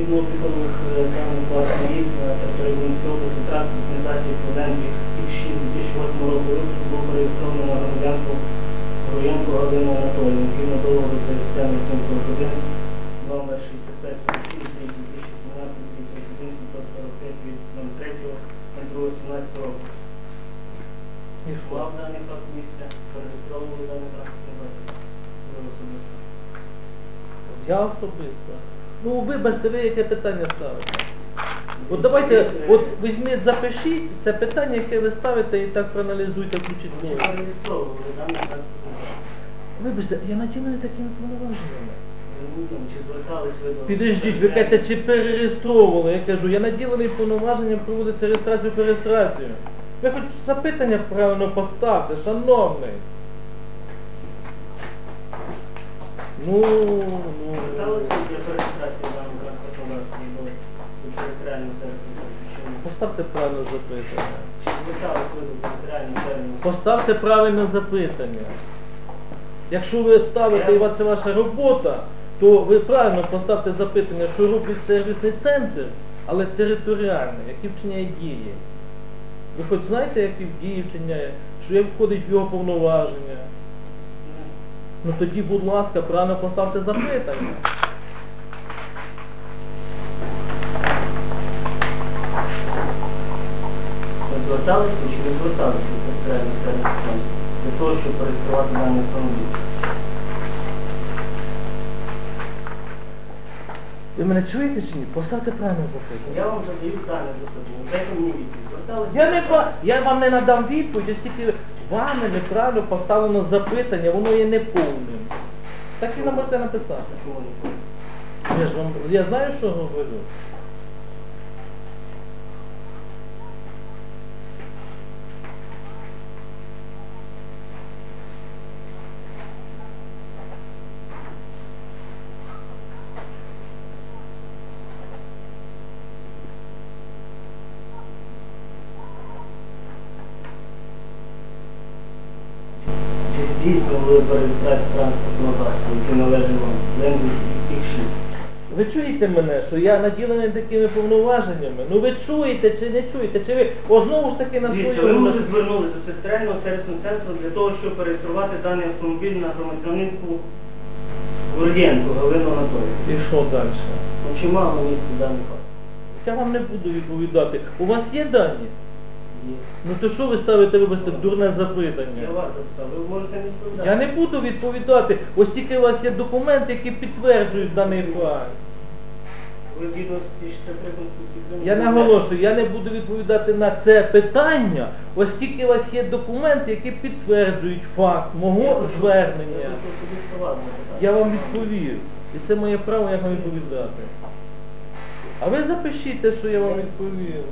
Згідно описаних дій на території Волинської області транспортної організації Клоденки X6 2008 року випуску було зареєстровано на громадянство Гроєнко Галину Анатолію. Згідно договору це системи 741 номер 6546 2017 2031 745 від 03 року. І що? Даний факт місця, зареєстровували даний особисто. Я особисто. Ну вибачте, ви яке питання ставите. От давайте, от візьміть, запишіть це питання, яке ви ставите і так проаналізуйте, включіть голову. Вибачте, я наділений такими повноваженнями. Підождіть, ви кажете, чи перереєстровували? Я кажу, я наділений повноваженням проводити реєстрацію по реєстрацію. Ви хоч запитання правильно поставте, шановний. Сервісу захищення? Поставте правильне запитання. Сервісу? Поставте правильне запитання. Якщо ви ставите і у вас це ваша робота, то ви правильно поставте запитання, що робить сервісний центр, але територіальний, які вчиняє дії. Ви хоч знаєте, які дії вчиняє, що як входить в його повноваження? Ну тоді, будь ласка, правильно поставте запитання. Ви зверталися чи не зверталися до територіального сервісу для того, щоб реєструвати даний автомобіль? Ви мене чуєте чи ні? Поставте правильне запитання. Я вам задаю дане запитання. Дайте мені відповідь. Зверталися? Я, не, ба- я вам не надам відповідь, оскільки вами неправильно поставлено запитання, воно є неповним. Так і нам можете написати. Я ж вам, я знаю, що говорю. Дійсно ви перереєстрацію транспортного засобу, який належить вам? Ленгвіж X6. Ви чуєте мене, що я наділений такими повноваженнями? Ну ви чуєте чи не чуєте? Чи ви о, знову ж таки на Дивіться, ви свою... вже звернулися до територіального сервісного центру для того, щоб перереєструвати даний автомобіль на громадянинку Гордієнку Галину Анатолію. І що далі? Ну, чи мало місця факт? Я вам не буду відповідати. У вас є дані? Ну то що ви ставите, вибачте, дурне запитання? Я вас запитав, ви можете не відповідати. Я не буду відповідати, ось тільки у вас є документи, які підтверджують даний факт. Ви згідно з 63 Конституції Я наголошую, я не буду відповідати на це питання, оскільки у вас є документи, які підтверджують факт мого звернення. Я вам відповів. І це моє право, як вам відповідати. А ви запишіть те, що я вам відповів.